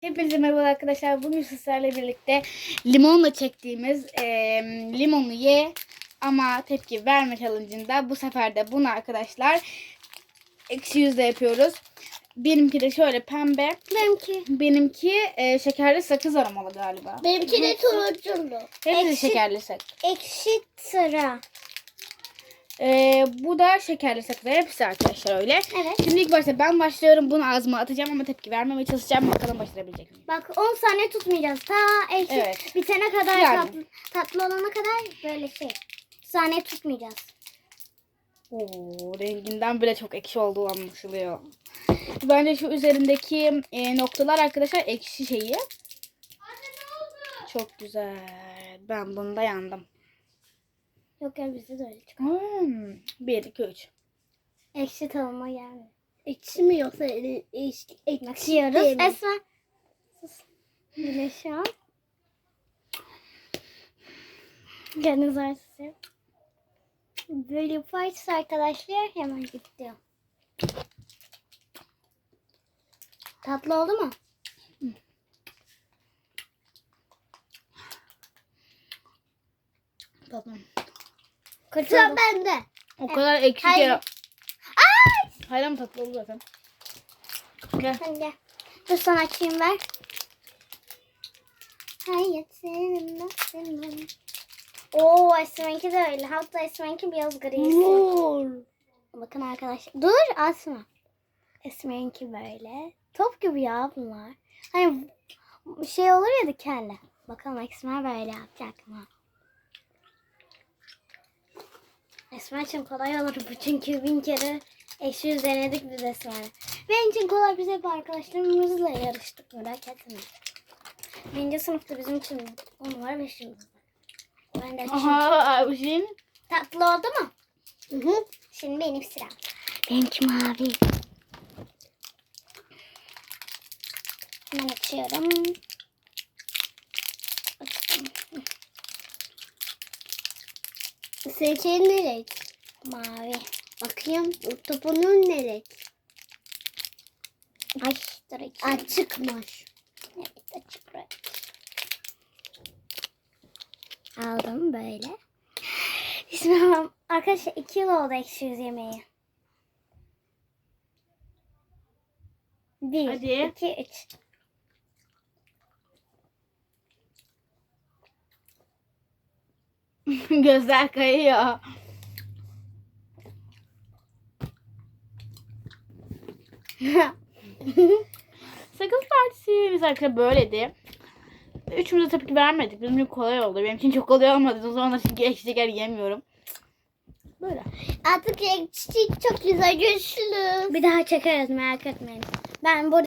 Hepinize merhaba arkadaşlar. Bugün sizlerle birlikte limonla çektiğimiz eee limonlu ye ama tepki verme challenge'ında bu sefer de bunu arkadaşlar eksi yüzde yapıyoruz. Benimki de şöyle pembe. Benimki. Benimki eee, şekerli sakız aromalı galiba. Benimki de turunculu. Hepsi Ekşi- şekerli sakız. Ekşi sıra. Eee, bu da şekerli sakız. Hepsi arkadaşlar öyle. Evet. Şimdi ilk başta ben başlıyorum. Bunu ağzıma atacağım ama tepki vermemeye çalışacağım. Bakalım başarabilecek miyim? Bak 10 saniye tutmayacağız. Ta ekşi Evet. bitene kadar Yani. tatlı, tatlı olana kadar böyle şey. Saniye tutmayacağız. Oo, renginden bile çok ekşi olduğu anlaşılıyor. Bence şu üzerindeki e, noktalar arkadaşlar ekşi şeyi. Çok güzel. Ben bunda yandım. Yok ya bizde de öyle çıkar. Hmm. 1, 2, 3. Ekşi tavama gelmiyor. Ekşi mi yoksa e- ekşi, ekşi değil mi? Esma. Sus. An. Kendiniz varsın. Böyle yaparsa arkadaşlar hemen gitti. Tatlı oldu mu? Tamam. Sıra bende. O kadar ekşi Hayır. ki. Ay! Hayır ama tatlı oldu zaten. Gel. Hadi gel. Dur sana açayım ver. Hayır senin senin. Oo Esmenki de öyle. Hatta Esmenki biraz grisi. Bakın arkadaşlar. Dur asma. Esmenki böyle. Top gibi ya bunlar. Hani şey olur ya dikenli. Bakalım Esmer böyle yapacak mı? Esmer için kolay olur bu çünkü bin kere yüz denedik biz Esmer'le. Benim için kolay biz hep arkadaşlarımızla yarıştık merak etme. Birinci sınıfta bizim için on numara beş yıldız. Ben de Aha Avşin. tatlı oldu mu? Hı hı. Şimdi benim sıram. Benimki mavi. Hemen açıyorum. Açtım. Ne renk? Mavi. Bakayım topunun ne renk? Ay açayım. Açıkmış. Evet açık renk. Aldım böyle. İsmim arkadaşlar 2 yıl oldu ekşi yüz yemeği. Bir, Hadi. iki, üç. Gözler kayıyor. Sakız partisi arkadaşlar böyleydi. Üçümüz de tabii ki vermedik. Bizim için kolay oldu. Benim için çok kolay olmadı. O zamanlar çünkü ekşi şeker yemiyorum. Böyle. Artık ekşi çok güzel güçlü. Bir daha çekeriz merak etmeyin. Ben burada